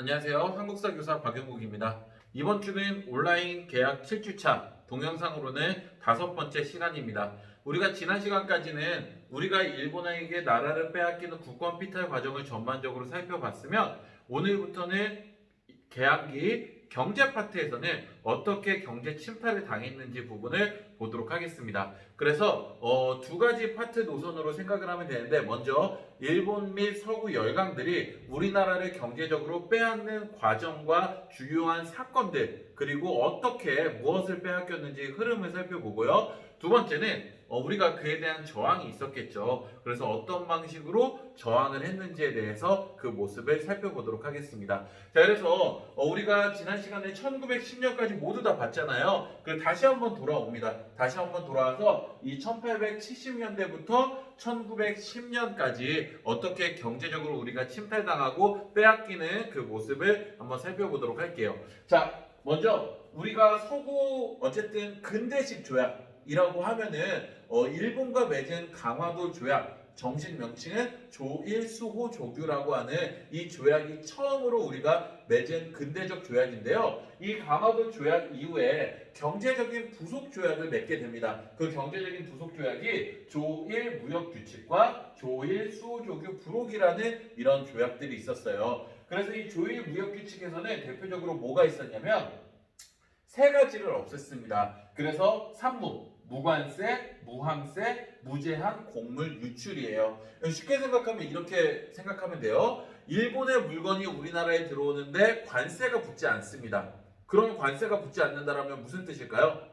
안녕하세요. 한국사 교사 박영국입니다. 이번 주는 온라인 계약 7주차 동영상으로는 다섯 번째 시간입니다. 우리가 지난 시간까지는 우리가 일본에게 나라를 빼앗기는 국권 피탈 과정을 전반적으로 살펴봤으면 오늘부터는 계약기 경제 파트에서는 어떻게 경제 침탈을 당했는지 부분을 보도록 하겠습니다. 그래서 어, 두 가지 파트 노선으로 생각을 하면 되는데 먼저 일본 및 서구 열강들이 우리나라를 경제적으로 빼앗는 과정과 주요한 사건들 그리고 어떻게 무엇을 빼앗겼는지 흐름을 살펴보고요. 두 번째는 어, 우리가 그에 대한 저항이 있었겠죠. 그래서 어떤 방식으로 저항을 했는지에 대해서 그 모습을 살펴보도록 하겠습니다. 자, 그래서 어, 우리가 지난 시간에 1910년까지 모두 다 봤잖아요. 그리고 다시 한번 돌아옵니다. 다시 한번 돌아와서 이 1870년대부터 1910년까지 어떻게 경제적으로 우리가 침탈당하고 빼앗기는 그 모습을 한번 살펴보도록 할게요. 자, 먼저 우리가 서구 어쨌든 근대식 조약 이라고 하면은 어, 일본과 맺은 강화도 조약 정식 명칭은 조일수호 조규라고 하는 이 조약이 처음으로 우리가 맺은 근대적 조약인데요. 이 강화도 조약 이후에 경제적인 부속 조약을 맺게 됩니다. 그 경제적인 부속 조약이 조일 무역 규칙과 조일 수호 조규 부록이라는 이런 조약들이 있었어요. 그래서 이 조일 무역 규칙에서는 대표적으로 뭐가 있었냐면 세 가지를 없앴습니다. 그래서 산무, 무관세, 무항세, 무제한 곡물 유출이에요. 쉽게 생각하면 이렇게 생각하면 돼요. 일본의 물건이 우리나라에 들어오는데 관세가 붙지 않습니다. 그러면 관세가 붙지 않는다라면 무슨 뜻일까요?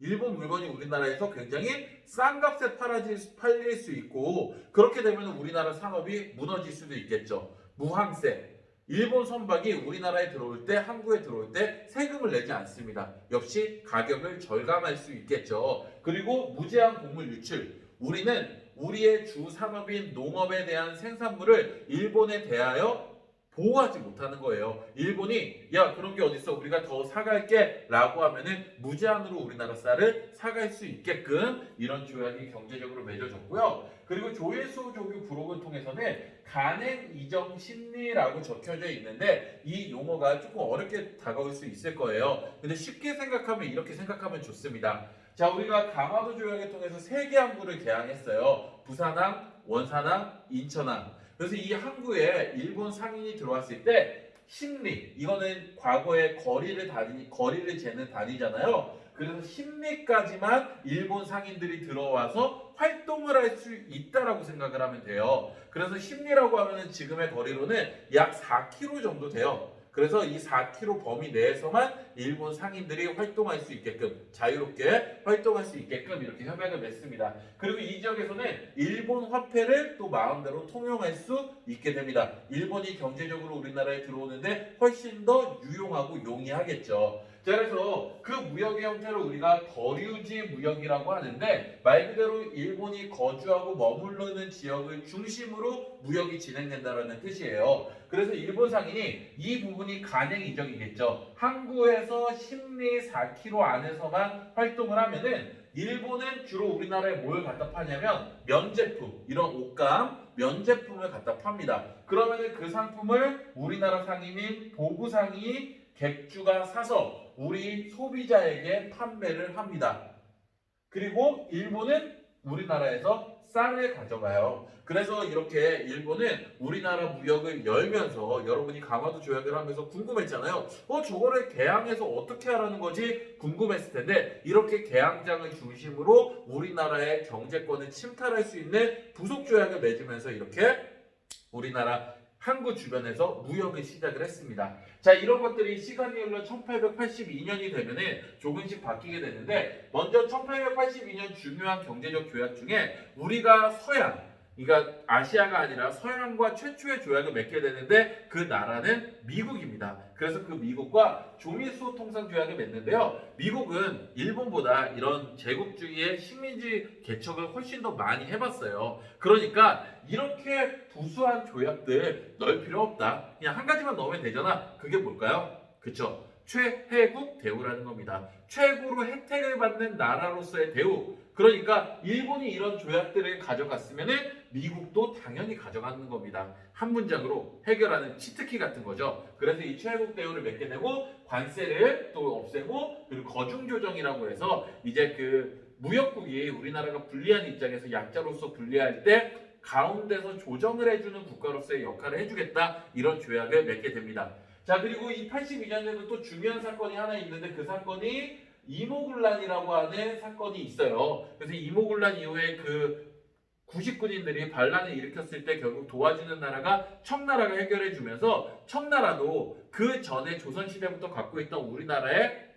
일본 물건이 우리나라에서 굉장히 싼 값에 팔아질, 팔릴 수 있고 그렇게 되면 우리나라 산업이 무너질 수도 있겠죠. 무항세. 일본 선박이 우리나라에 들어올 때, 한국에 들어올 때 세금을 내지 않습니다. 역시 가격을 절감할 수 있겠죠. 그리고 무제한 곡물 유출. 우리는 우리의 주 산업인 농업에 대한 생산물을 일본에 대하여 보호하지 못하는 거예요. 일본이 야 그런 게 어딨어 우리가 더 사갈게 라고 하면은 무제한으로 우리나라 쌀을 사갈 수 있게끔 이런 조약이 경제적으로 맺어졌고요. 그리고 조일수 조교 부록을 통해서는 간행 이정 심리라고 적혀져 있는데 이 용어가 조금 어렵게 다가올 수 있을 거예요. 근데 쉽게 생각하면 이렇게 생각하면 좋습니다. 자 우리가 강화도 조약을 통해서 세 개 항구를 개항했어요. 부산항, 원산항, 인천항. 그래서 이 항구에 일본 상인이 들어왔을 때 심리 이거는 과거에 거리를 다니 거리를 재는 단위잖아요. 그래서 심리까지만 일본 상인들이 들어와서 활동을 할 수 있다라고 생각을 하면 돼요. 그래서 심리라고 하면은 지금의 거리로는 약 4km 정도 돼요. 그래서 이 4km 범위 내에서만 일본 상인들이 활동할 수 있게끔 자유롭게 활동할 수 있게끔 이렇게 협약을 맺습니다. 그리고 이 지역에서는 일본 화폐를 또 마음대로 통용할 수 있게 됩니다. 일본이 경제적으로 우리나라에 들어오는데 훨씬 더 유용하고 용이하겠죠. 자, 그래서 그 무역의 형태를 우리가 거류지 무역이라고 하는데 말 그대로 일본이 거주하고 머무르는 지역을 중심으로 무역이 진행된다는 뜻이에요. 그래서 일본 상인이 이 부분이 간행 이적이겠죠. 항구에서 심리 4km 안에서만 활동을 하면은 일본은 주로 우리나라에 뭘 갖다 파냐면 면제품, 이런 옷감, 면제품을 갖다 팝니다. 그러면은 그 상품을 우리나라 상인인 보부상이 객주가 사서 우리 소비자에게 판매를 합니다. 그리고 일본은 우리나라에서 쌀을 가져가요. 그래서 이렇게 일본은 우리나라 무역을 열면서 여러분이 강화도 조약을 하면서 궁금했잖아요. 어, 저거를 개항해서 어떻게 하라는 거지? 궁금했을 텐데 이렇게 개항장을 중심으로 우리나라의 경제권을 침탈할 수 있는 부속 조약을 맺으면서 이렇게 우리나라 항구 주변에서 무역을 시작을 했습니다. 자, 이런 것들이 시간이 흘러 1882년이 되면은 조금씩 바뀌게 되는데, 먼저 1882년 중요한 경제적 조약 중에 우리가 서양, 그러니까 아시아가 아니라 서양과 최초의 조약을 맺게 되는데 그 나라는 미국입니다. 그래서 그 미국과 조미수 통상 조약을 맺는데요. 미국은 일본보다 이런 제국주의의 식민지 개척을 훨씬 더 많이 해봤어요. 그러니까 이렇게 부수한 조약들 넣을 필요 없다. 그냥 한 가지만 넣으면 되잖아. 그게 뭘까요? 그쵸? 최혜국 대우라는 겁니다. 최고로 혜택을 받는 나라로서의 대우. 그러니까 일본이 이런 조약들을 가져갔으면은 미국도 당연히 가져가는 겁니다. 한 문장으로 해결하는 치트키 같은 거죠. 그래서 이 최애국 대우를 맺게 되고 관세를 또 없애고 그리고 거중 조정이라고 해서 이제 그 무역국이 우리나라가 불리한 입장에서 약자로서 불리할 때 가운데서 조정을 해주는 국가로서의 역할을 해주겠다 이런 조약을 맺게 됩니다. 자 그리고 이 82년에는 또 중요한 사건이 하나 있는데 그 사건이 이모군란이라고 하는 사건이 있어요. 그래서 이모군란 이후에 그 구식군인들이 반란을 일으켰을 때 결국 도와주는 나라가 청나라가 해결해 주면서 청나라도 그 전에 조선 시대부터 갖고 있던 우리나라의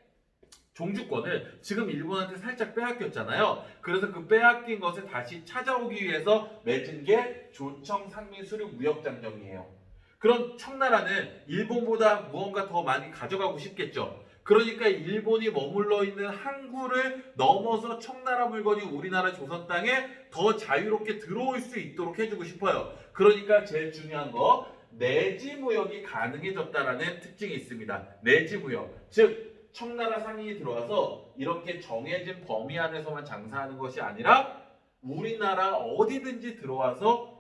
종주권을 지금 일본한테 살짝 빼앗겼잖아요. 그래서 그 빼앗긴 것을 다시 찾아오기 위해서 맺은 게 조청 상민 수륙 무역 장정이에요. 그럼 청나라는 일본보다 무언가 더 많이 가져가고 싶겠죠. 그러니까 일본이 머물러 있는 항구를 넘어서 청나라 물건이 우리나라 조선 땅에 더 자유롭게 들어올 수 있도록 해주고 싶어요. 그러니까 제일 중요한 거 내지 무역이 가능해졌다라는 특징이 있습니다. 내지 무역. 즉 청나라 상인이 들어와서 이렇게 정해진 범위 안에서만 장사하는 것이 아니라 우리나라 어디든지 들어와서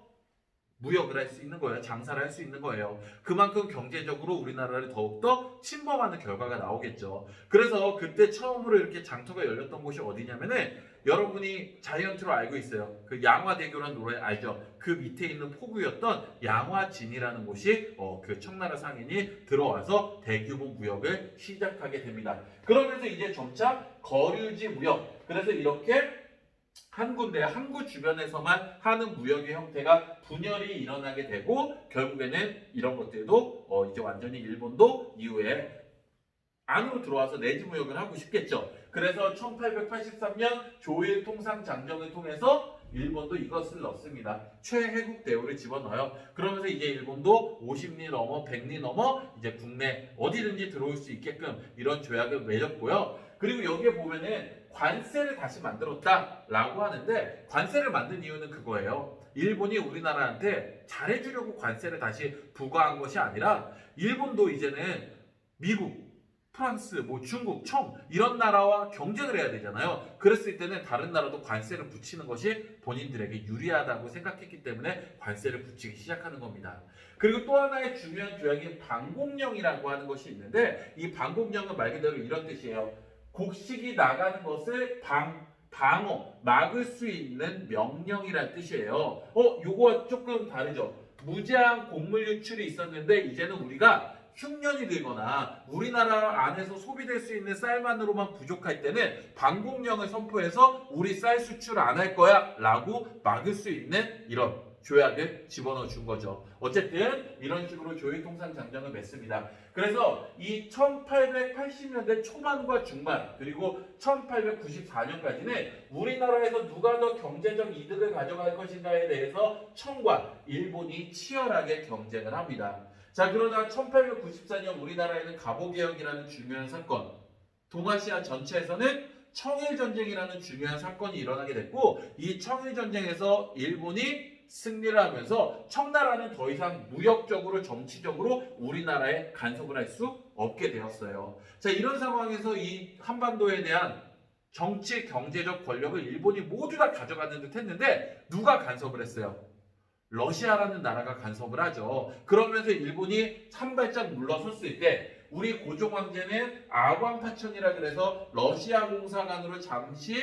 무역을 할 수 있는 거예요. 장사를 할 수 있는 거예요. 그만큼 경제적으로 우리나라를 더욱더 침범하는 결과가 나오겠죠. 그래서 그때 처음으로 이렇게 장터가 열렸던 곳이 어디냐면은 여러분이 자이언트로 알고 있어요. 그 양화대교라는 노래 알죠? 그 밑에 있는 포구였던 양화진이라는 곳이 어, 그 청나라 상인이 들어와서 대규모 무역을 시작하게 됩니다. 그러면서 이제 점차 거류지 무역. 그래서 이렇게 한 군데 항구 주변에서만 하는 무역의 형태가 분열이 일어나게 되고 결국에는 이런 것들도 어, 이제 완전히 일본도 이후에 안으로 들어와서 내지 무역을 하고 싶겠죠. 그래서 1883년 조일 통상 장정을 통해서 일본도 이것을 넣습니다. 최해국 대우를 집어넣어요. 그러면서 이제 일본도 50리 넘어 100리 넘어 이제 국내 어디든지 들어올 수 있게끔 이런 조약을 맺었고요. 그리고 여기에 보면은 관세를 다시 만들었다라고 하는데 관세를 만든 이유는 그거예요. 일본이 우리나라한테 잘해주려고 관세를 다시 부과한 것이 아니라 일본도 이제는 미국, 프랑스, 뭐 중국, 청 이런 나라와 경쟁을 해야 되잖아요. 그랬을 때는 다른 나라도 관세를 붙이는 것이 본인들에게 유리하다고 생각했기 때문에 관세를 붙이기 시작하는 겁니다. 그리고 또 하나의 중요한 조약인 방공령이라고 하는 것이 있는데 이 방공령은 말 그대로 이런 뜻이에요. 곡식이 나가는 것을 방 방어 막을 수 있는 명령이란 뜻이에요. 어, 요거 조금 다르죠. 무제한 곡물 유출이 있었는데 이제는 우리가 흉년이 들거나 우리나라 안에서 소비될 수 있는 쌀만으로만 부족할 때는 방공령을 선포해서 우리 쌀 수출 안 할 거야 라고 막을 수 있는 이런 조약을 집어넣어 준 거죠. 어쨌든 이런 식으로 조일통상 장정을 맺습니다. 그래서 이 1880년대 초반과 중반 그리고 1894년까지는 우리나라에서 누가 더 경제적 이득을 가져갈 것인가에 대해서 청과 일본이 치열하게 경쟁을 합니다. 자 그러나 1894년 우리나라에는 갑오개혁이라는 중요한 사건 동아시아 전체에서는 청일전쟁이라는 중요한 사건이 일어나게 됐고 이 청일전쟁에서 일본이 승리를 하면서 청나라는 더 이상 무역적으로 정치적으로 우리나라에 간섭을 할 수 없게 되었어요. 자 이런 상황에서 이 한반도에 대한 정치 경제적 권력을 일본이 모두 다 가져가는 듯 했는데 누가 간섭을 했어요? 러시아라는 나라가 간섭을 하죠. 그러면서 일본이 한 발짝 물러섰을 때 우리 고종 황제는 아광파천이라 그래서 러시아 공사관으로 잠시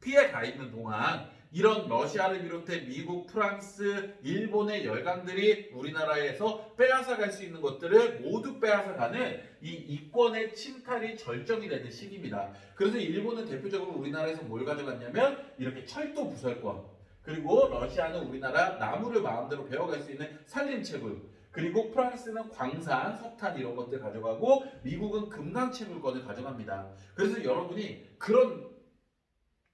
피해 가 있는 동안 이런 러시아를 비롯해 미국, 프랑스, 일본의 열강들이 우리나라에서 빼앗아 갈 수 있는 것들을 모두 빼앗아 가는 이 이권의 침탈이 절정이 되는 시기입니다. 그래서 일본은 대표적으로 우리나라에서 뭘 가져갔냐면 이렇게 철도 부설권 그리고 러시아는 우리나라 나무를 마음대로 베어갈 수 있는 산림채굴 그리고 프랑스는 광산, 석탄 이런 것들 가져가고 미국은 금강채굴권을 가져갑니다. 그래서 여러분이 그런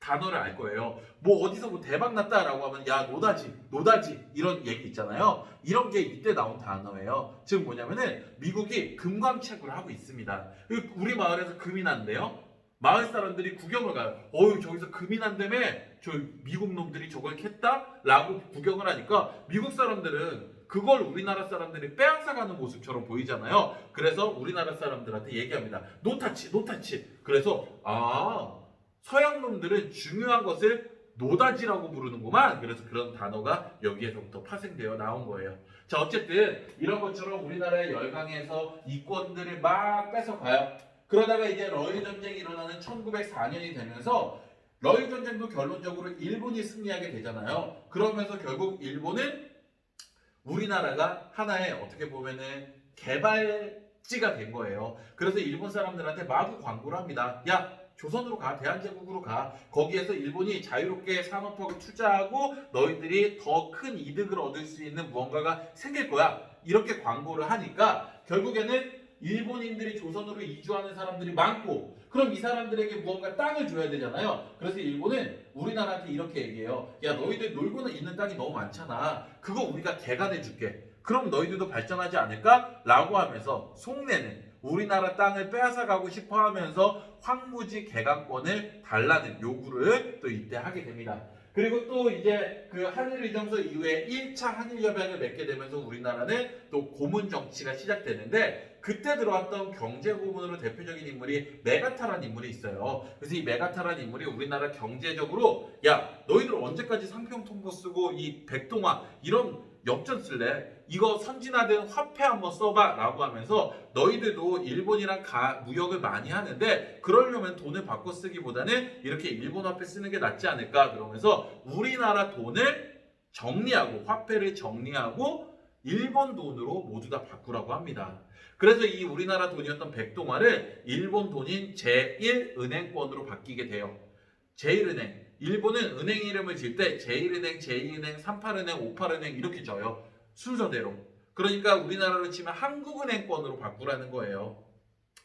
단어를 알 거예요. 뭐 어디서 뭐 대박 났다라고 하면 야 노다지, 노다지 이런 얘기 있잖아요. 이런 게 이때 나온 단어예요. 즉 뭐냐면은 미국이 금광채굴을 하고 있습니다. 우리 마을에서 금이 난대요. 마을 사람들이 구경을 가요. 어유 저기서 금이 난다며 저 미국 놈들이 저걸 캤다? 라고 구경을 하니까 미국 사람들은 그걸 우리나라 사람들이 빼앗아가는 모습처럼 보이잖아요. 그래서 우리나라 사람들한테 얘기합니다. 노타치, 노타치. 그래서 아 서양 놈들은 중요한 것을 노다지라고 부르는구만. 그래서 그런 단어가 여기에서부터 파생되어 나온 거예요. 자, 어쨌든 이런 것처럼 우리나라의 열강에서 이권들을 막 뺏어가요. 그러다가 이제 러일 전쟁이 일어나는 1904년이 되면서 러일 전쟁도 결론적으로 일본이 승리하게 되잖아요. 그러면서 결국 일본은 우리나라가 하나의 어떻게 보면은 개발지가 된 거예요. 그래서 일본 사람들한테 마구 광고를 합니다. 야, 조선으로 가, 대한제국으로 가. 거기에서 일본이 자유롭게 산업하고 투자하고 너희들이 더 큰 이득을 얻을 수 있는 무언가가 생길 거야. 이렇게 광고를 하니까 결국에는 일본인들이 조선으로 이주하는 사람들이 많고 그럼 이 사람들에게 무언가 땅을 줘야 되잖아요. 그래서 일본은 우리나라한테 이렇게 얘기해요. 야 너희들 놀고는 있는 땅이 너무 많잖아. 그거 우리가 개간해 줄게. 그럼 너희들도 발전하지 않을까? 라고 하면서 속내는 우리나라 땅을 빼앗아 가고 싶어 하면서 황무지 개간권을 달라는 요구를 또 이때 하게 됩니다. 그리고 또 이제 그 한일의정서 이후에 1차 한일협약을 맺게 되면서 우리나라는 또 고문 정치가 시작되는데 그때 들어왔던 경제 고문으로 대표적인 인물이 메가타라는 인물이 있어요. 그래서 이 메가타라는 인물이 우리나라 경제적으로 야 너희들 언제까지 상평통보 쓰고 이 백동화 이런 역전 쓸래? 이거 선진화된 화폐 한번 써봐 라고 하면서 너희들도 일본이랑 가, 무역을 많이 하는데 그러려면 돈을 바꿔 쓰기보다는 이렇게 일본 화폐 쓰는 게 낫지 않을까 그러면서 우리나라 돈을 정리하고 화폐를 정리하고 일본 돈으로 모두 다 바꾸라고 합니다. 그래서 이 우리나라 돈이었던 백동화를 일본 돈인 제1은행권으로 바뀌게 돼요. 제1은행. 일본은 은행 이름을 질 때 제1은행, 제2은행, 38은행, 58은행 이렇게 져요. 순서대로. 그러니까 우리나라로 치면 한국은행권으로 바꾸라는 거예요.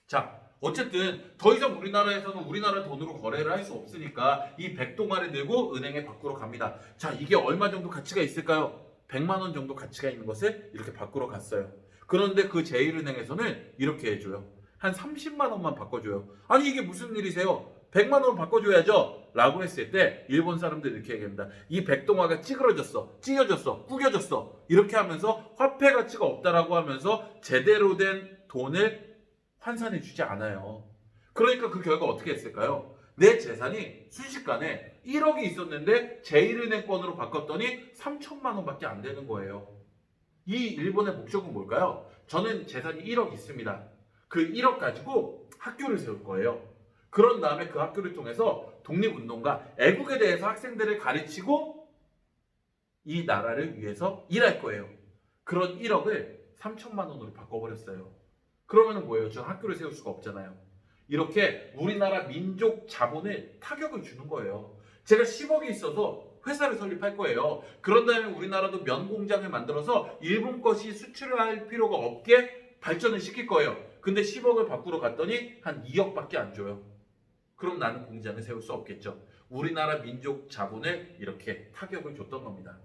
자, 어쨌든 더 이상 우리나라에서는 우리나라 돈으로 거래를 할 수 없으니까 이 백동화를 들고 은행에 바꾸러 갑니다. 자, 이게 얼마 정도 가치가 있을까요? 100만 원 정도 가치가 있는 것을 이렇게 바꾸러 갔어요. 그런데 그 제1은행에서는 이렇게 해줘요. 한 30만 원만 바꿔줘요. 아니 이게 무슨 일이세요? 100만 원 바꿔줘야죠. 라고 했을 때 일본 사람들이 이렇게 얘기합니다. 이 백동화가 찌그러졌어. 찢어졌어. 구겨졌어. 이렇게 하면서 화폐 가치가 없다라고 하면서 제대로 된 돈을 환산해 주지 않아요. 그러니까 그 결과 어떻게 했을까요? 내 재산이 순식간에 1억이 있었는데 제1은행권으로 바꿨더니 3천만 원밖에 안 되는 거예요. 이 일본의 목적은 뭘까요? 저는 재산이 1억 있습니다. 그 1억 가지고 학교를 세울 거예요. 그런 다음에 그 학교를 통해서 독립운동가, 애국에 대해서 학생들을 가르치고 이 나라를 위해서 일할 거예요. 그런 1억을 3천만 원으로 바꿔버렸어요. 그러면 뭐예요? 저 학교를 세울 수가 없잖아요. 이렇게 우리나라 민족 자본에 타격을 주는 거예요. 제가 10억이 있어서 회사를 설립할 거예요. 그런 다음에 우리나라도 면 공장을 만들어서 일본 것이 수출을 할 필요가 없게 발전을 시킬 거예요. 근데 10억을 바꾸러 갔더니 한 2억밖에 안 줘요. 그럼 나는 공장을 세울 수 없겠죠. 우리나라 민족 자본을 이렇게 타격을 줬던 겁니다.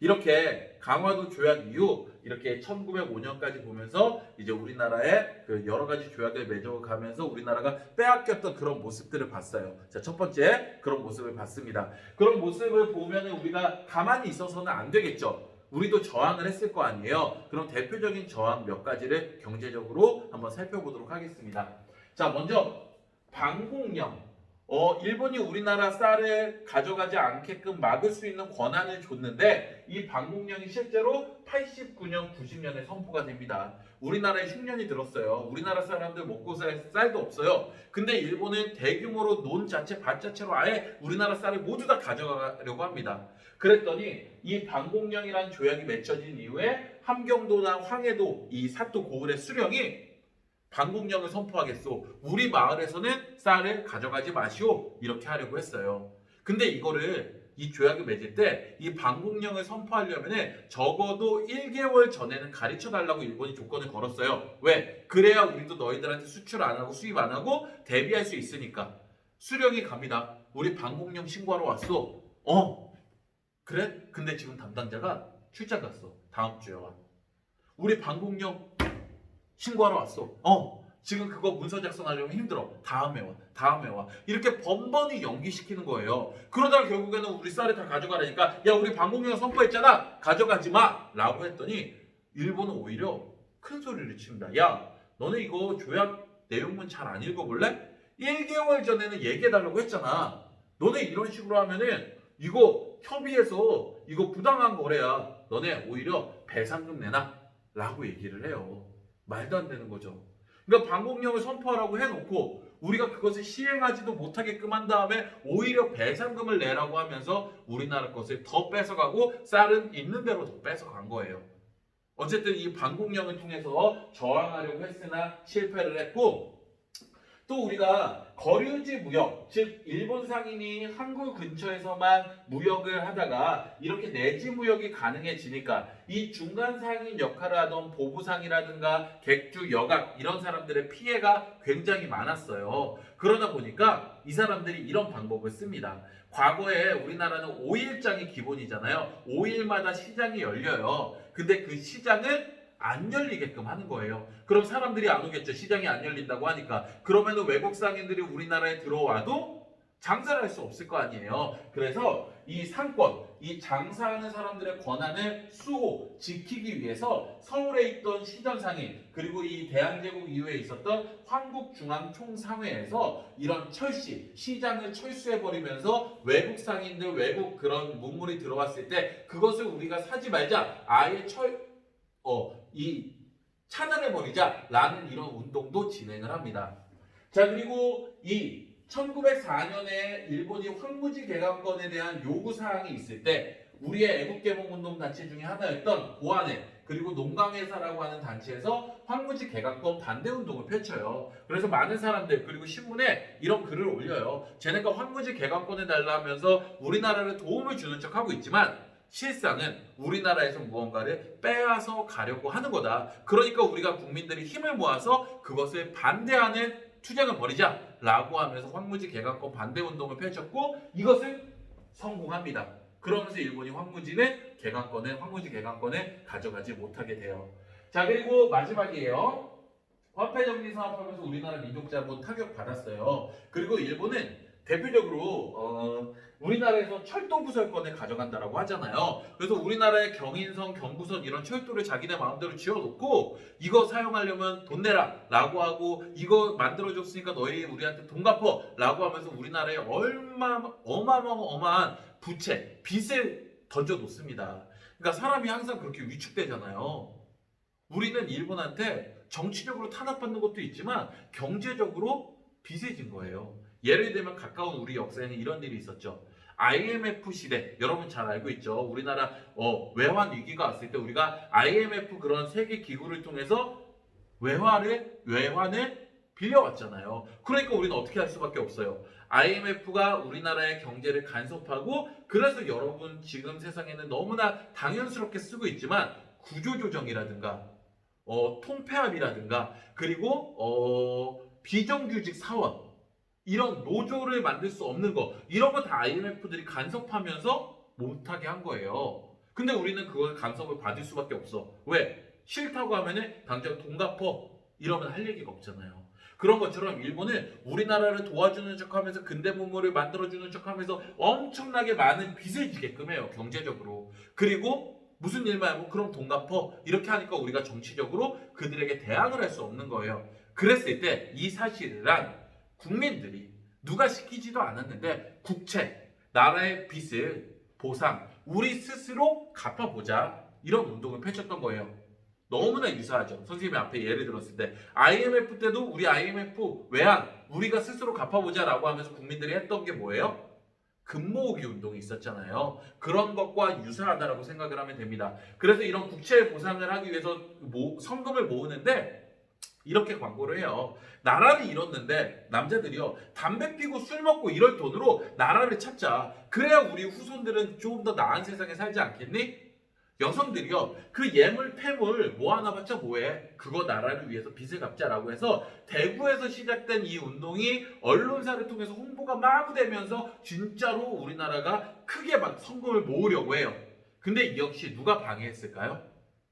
이렇게 강화도 조약 이후 이렇게 1905년까지 보면서 이제 우리나라의 그 여러 가지 조약을 맺어가면서 우리나라가 빼앗겼던 그런 모습들을 봤어요. 자, 첫 번째 그런 모습을 봤습니다. 그런 모습을 보면 우리가 가만히 있어서는 안 되겠죠. 우리도 저항을 했을 거 아니에요. 그럼 대표적인 저항 몇 가지를 경제적으로 한번 살펴보도록 하겠습니다. 자, 먼저 방공령. 어, 일본이 우리나라 쌀을 가져가지 않게끔 막을 수 있는 권한을 줬는데 이 방공령이 실제로 89년, 90년에 선포가 됩니다. 우리나라에 흉년이 들었어요. 우리나라 사람들 먹고 살 쌀도 없어요. 근데 일본은 대규모로 논 자체, 밭 자체로 아예 우리나라 쌀을 모두 다 가져가려고 합니다. 그랬더니 이 방공령이라는 조약이 맺혀진 이후에 함경도나 황해도 이 사또 고을의 수령이 방공령을 선포하겠소. 우리 마을에서는 쌀을 가져가지 마시오. 이렇게 하려고 했어요. 근데 이거를 이 조약을 맺을 때 이 방공령을 선포하려면 적어도 1개월 전에는 가르쳐 달라고 일본이 조건을 걸었어요. 왜? 그래야 우리도 너희들한테 수출 안 하고 수입 안 하고 대비할 수 있으니까. 수령이 갑니다. 우리 방공령 신고하러 왔어. 어. 그래? 근데 지금 담당자가 출장 갔어. 다음 주에 와. 우리 방공령 신고하러 왔어. 어. 지금 그거 문서 작성하려면 힘들어. 다음에 와. 다음에 와. 이렇게 번번이 연기시키는 거예요. 그러다가 결국에는 우리 쌀을 다 가져가라니까 야 우리 방공령 선포했잖아. 가져가지 마. 라고 했더니 일본은 오히려 큰 소리를 칩니다. 야 너네 이거 조약 내용문 잘 안 읽어볼래? 1개월 전에는 얘기해달라고 했잖아. 너네 이런 식으로 하면은 이거 협의해서 이거 부당한 거래야. 너네 오히려 배상금 내놔. 라고 얘기를 해요. 말도 안 되는 거죠. 그러니까 방공령을 선포하라고 해놓고 우리가 그것을 시행하지도 못하게끔 한 다음에 오히려 배상금을 내라고 하면서 우리나라 것을 더 뺏어가고 쌀은 있는 대로 더 뺏어간 거예요. 어쨌든 이 방공령을 통해서 저항하려고 했으나 실패를 했고 또 우리가 거류지 무역, 즉 일본 상인이 한국 근처에서만 무역을 하다가 이렇게 내지 무역이 가능해지니까 이 중간 상인 역할을 하던 보부상이라든가 객주, 여각 이런 사람들의 피해가 굉장히 많았어요. 그러다 보니까 이 사람들이 이런 방법을 씁니다. 과거에 우리나라는 5일장이 기본이잖아요. 5일마다 시장이 열려요. 근데 그 시장은 안 열리게끔 하는 거예요. 그럼 사람들이 안 오겠죠. 시장이 안 열린다고 하니까. 그러면 외국 상인들이 우리나라에 들어와도 장사를 할 수 없을 거 아니에요. 그래서 이 상권, 이 장사하는 사람들의 권한을 수호, 지키기 위해서 서울에 있던 시장상인 그리고 이 대한제국 이후에 있었던 한국중앙총상회에서 이런 철시, 시장을 철수해버리면서 외국 상인들, 외국 그런 문물이 들어왔을 때 그것을 우리가 사지 말자. 아예 철, 어, 이 차단해버리자라는 이런 운동도 진행을 합니다. 자, 그리고 이 1904년에 일본이 황무지 개강권에 대한 요구 사항이 있을 때 우리의 애국개몽운동 단체 중에 하나였던 고안회 그리고 농강회사라고 하는 단체에서 황무지 개강권 반대 운동을 펼쳐요. 그래서 많은 사람들 그리고 신문에 이런 글을 올려요. 쟤네가 황무지 개강권에 달라 하면서 우리나라를 도움을 주는 척하고 있지만 실상은 우리나라에서 무언가를 빼앗아 가려고 하는 거다. 그러니까 우리가 국민들이 힘을 모아서 그것을 반대하는 투쟁을 벌이자라고 하면서 황무지 개강권 반대 운동을 펼쳤고 이것을 성공합니다. 그러면서 일본이 황무지는 개강권을 황무지 개강권을 가져가지 못하게 돼요. 자 그리고 마지막이에요. 화폐 정리 사업하면서 우리나라 민족 자본 타격 받았어요. 그리고 일본은 대표적으로 어, 우리나라에서 철도 부설권을 가져간다라고 하잖아요. 그래서 우리나라의 경인선, 경부선 이런 철도를 자기네 마음대로 지어놓고 이거 사용하려면 돈 내라라고 하고 이거 만들어줬으니까 너희 우리한테 돈 갚어라고 하면서 우리나라에 얼마 어마어마한 부채, 빚을 던져 놓습니다. 그러니까 사람이 항상 그렇게 위축되잖아요. 우리는 일본한테 정치적으로 탄압받는 것도 있지만 경제적으로 빚을 진 거예요. 예를 들면 가까운 우리 역사에는 이런 일이 있었죠. IMF 시대 여러분 잘 알고 있죠. 우리나라 어, 외환 위기가 왔을 때 우리가 IMF 그런 세계 기구를 통해서 외화를 외환을 빌려왔잖아요. 그러니까 우리는 어떻게 할 수밖에 없어요. IMF가 우리나라의 경제를 간섭하고 그래서 여러분 지금 세상에는 너무나 당연스럽게 쓰고 있지만 구조조정이라든가 어, 통폐합이라든가 그리고 어, 비정규직 사원 이런 노조를 만들 수 없는 거 이런 거 다 IMF들이 간섭하면서 못하게 한 거예요. 근데 우리는 그걸 간섭을 받을 수밖에 없어. 왜? 싫다고 하면은 당장 돈 갚어 이러면 할 얘기가 없잖아요. 그런 것처럼 일본은 우리나라를 도와주는 척하면서 근대 문물을 만들어주는 척하면서 엄청나게 많은 빚을 지게끔 해요 경제적으로. 그리고 무슨 일만 하면 그럼 돈 갚어 이렇게 하니까 우리가 정치적으로 그들에게 대항을 할 수 없는 거예요. 그랬을 때 이 사실이란 국민들이 누가 시키지도 않았는데 국채, 나라의 빚을 보상, 우리 스스로 갚아보자 이런 운동을 펼쳤던 거예요. 너무나 유사하죠. 선생님이 앞에 예를 들었을 때 IMF 때도 우리 IMF 외환 우리가 스스로 갚아보자라고 하면서 국민들이 했던 게 뭐예요? 금 모으기 운동이 있었잖아요. 그런 것과 유사하다라고 생각을 하면 됩니다. 그래서 이런 국채 보상을 하기 위해서 모, 성금을 모으는데 이렇게 광고를 해요. 나라를 잃었는데 남자들이요 담배 피고 술 먹고 이럴 돈으로 나라를 찾자. 그래야 우리 후손들은 조금 더 나은 세상에 살지 않겠니? 여성들이요 그 예물 패물 뭐 하나 봤자 뭐해 그거 나라를 위해서 빚을 갚자라고 해서 대구에서 시작된 이 운동이 언론사를 통해서 홍보가 막 되면서 진짜로 우리나라가 크게 막 성금을 모으려고 해요 근데 이 역시 누가 방해했을까요?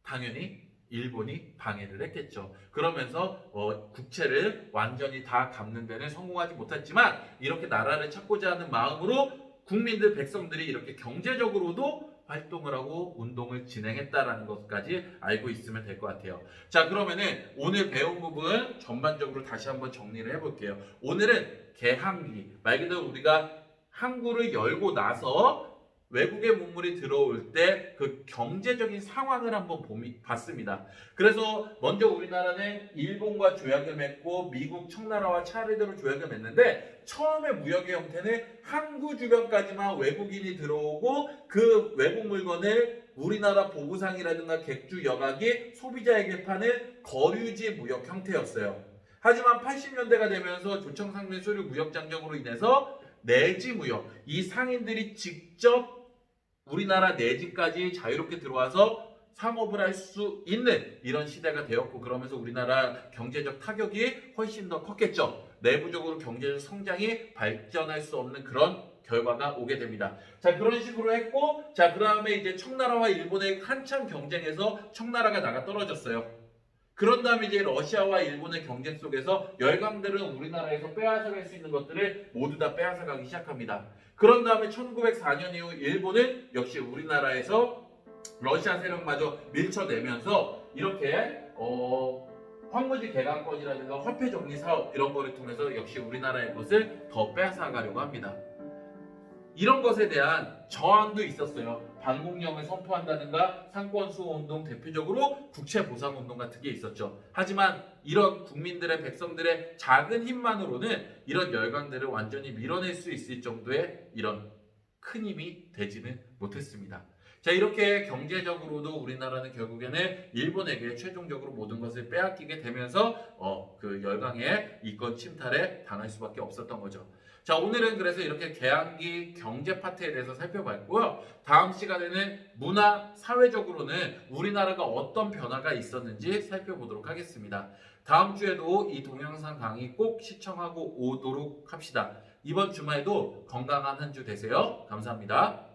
당연히 일본이 방해를 했겠죠. 그러면서 어, 국채를 완전히 다 갚는 데는 성공하지 못했지만 이렇게 나라를 찾고자 하는 마음으로 국민들 백성들이 이렇게 경제적으로도 활동을 하고 운동을 진행했다라는 것까지 알고 있으면 될 것 같아요. 자 그러면은 오늘 배운 부분 전반적으로 다시 한번 정리를 해볼게요. 오늘은 개항기 말 그대로 우리가 항구를 열고 나서 외국의 문물이 들어올 때 그 경제적인 상황을 한번 봤습니다. 그래서 먼저 우리나라는 일본과 조약을 맺고 미국 청나라와 차례대로 조약을 맺는데 처음에 무역의 형태는 항구 주변까지만 외국인이 들어오고 그 외국 물건을 우리나라 보부상이라든가 객주 여각이 소비자에게 파는 거류지 무역 형태였어요. 하지만 80년대가 되면서 조청상민 수류 무역 장벽으로 인해서 내지 무역 이 상인들이 직접 우리나라 내지까지 자유롭게 들어와서 상업을 할 수 있는 이런 시대가 되었고 그러면서 우리나라 경제적 타격이 훨씬 더 컸겠죠. 내부적으로 경제적 성장이 발전할 수 없는 그런 결과가 오게 됩니다. 자 그런 식으로 했고 자 그 다음에 이제 청나라와 일본의 한참 경쟁에서 청나라가 나가 떨어졌어요. 그런 다음에 이제 러시아와 일본의 경쟁 속에서 열강들은 우리나라에서 빼앗아갈 수 있는 것들을 모두 다 빼앗아가기 시작합니다. 그런 다음에 1904년 이후 일본은 역시 우리나라에서 러시아 세력마저 밀쳐내면서 이렇게 어, 황무지 개간권이라든가 화폐 정리 사업 이런 거를 통해서 역시 우리나라의 것을 더 빼앗아가려고 합니다. 이런 것에 대한 저항도 있었어요. 반공령을 선포한다든가 상권 수호 운동 대표적으로 국채 보상 운동 같은 게 있었죠. 하지만 이런 국민들의 백성들의 작은 힘만으로는 이런 열강들을 완전히 밀어낼 수 있을 정도의 이런 큰 힘이 되지는 못했습니다. 자 이렇게 경제적으로도 우리나라는 결국에는 일본에게 최종적으로 모든 것을 빼앗기게 되면서 어, 그 열강의 이권 침탈에 당할 수밖에 없었던 거죠. 자 오늘은 그래서 이렇게 개항기 경제 파트에 대해서 살펴봤고요. 다음 시간에는 문화 사회적으로는 우리나라가 어떤 변화가 있었는지 살펴보도록 하겠습니다. 다음 주에도 이 동영상 강의 꼭 시청하고 오도록 합시다. 이번 주말에도 건강한 한 주 되세요. 감사합니다.